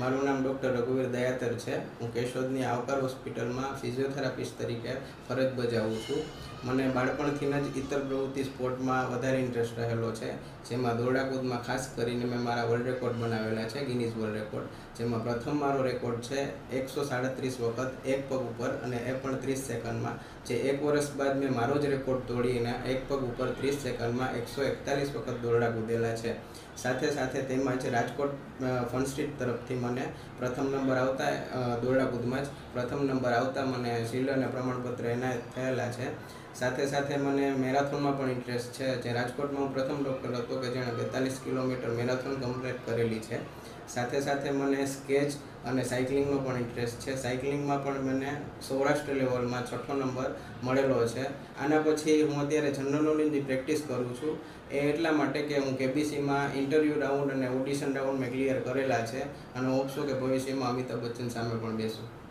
મારું નામ ડૉક્ટર રઘુવીર દયાતર છે. હું કેશોદની આવકાર હોસ્પિટલમાં ફિઝિયોથેરાપિસ્ટ તરીકે ફરજ બજાવું છું. મને બાળપણથી જ ઇતર પ્રવૃત્તિ સ્પોર્ટમાં વધારે ઇન્ટરેસ્ટ રહેલો છે. જેમાં દોરડાકૂદમાં ખાસ કરીને મેં મારા વર્લ્ડ રેકોર્ડ બનાવેલા છે, ગિનીઝ વર્લ્ડ રેકોર્ડ. જેમાં પ્રથમ મારો રેકોર્ડ છે એકસો સાડત્રીસ વખત, એક પગ ઉપર અને એ પણ ત્રીસ સેકન્ડમાં. જે એક વર્ષ બાદ મેં મારો જ રેકોર્ડ તોડીને એક પગ ઉપર ત્રીસ સેકન્ડમાં એકસો એકતાલીસ વખત દોરડા કૂદેલા છે. સાથે સાથે તેમાં જ રાજકોટ ફન સ્ટ્રીટ તરફથી મને પ્રથમ નંબર આવતા દોરડા બુદ્ધમાં જ પ્રથમ નંબર આવતા મને શિલ્ડ અને પ્રમાણપત્ર એનાયત થયેલા છે. સાથે સાથે મને મેરાથોનમાં પણ ઇન્ટરેસ્ટ છે. જે રાજકોટમાં હું પ્રથમ ડૉક્ટર હતો કે જેણે બેતાલીસ કિલોમીટર મેરાથોન કમ્પ્લીટ કરેલી છે. સાથે સાથે મને સ્કેચ અને સાયકલિંગનો પણ ઇન્ટરેસ્ટ છે. સાયકલિંગમાં પણ મને સૌરાષ્ટ્ર લેવલમાં છઠ્ઠો નંબર મળેલો છે. આના પછી હું અત્યારે જનરલ નોલેજની પ્રેક્ટિસ કરું છું. એ એટલા માટે કે હું કેબીસીમાં ઇન્ટરવ્યૂ રાઉન્ડ અને ઓડિશન રાઉન્ડ મેં ક્લિયર કરેલા છે. અને હોપ છું કે ભવિષ્યમાં અમિતાભ બચ્ચન સામે પણ બેસું.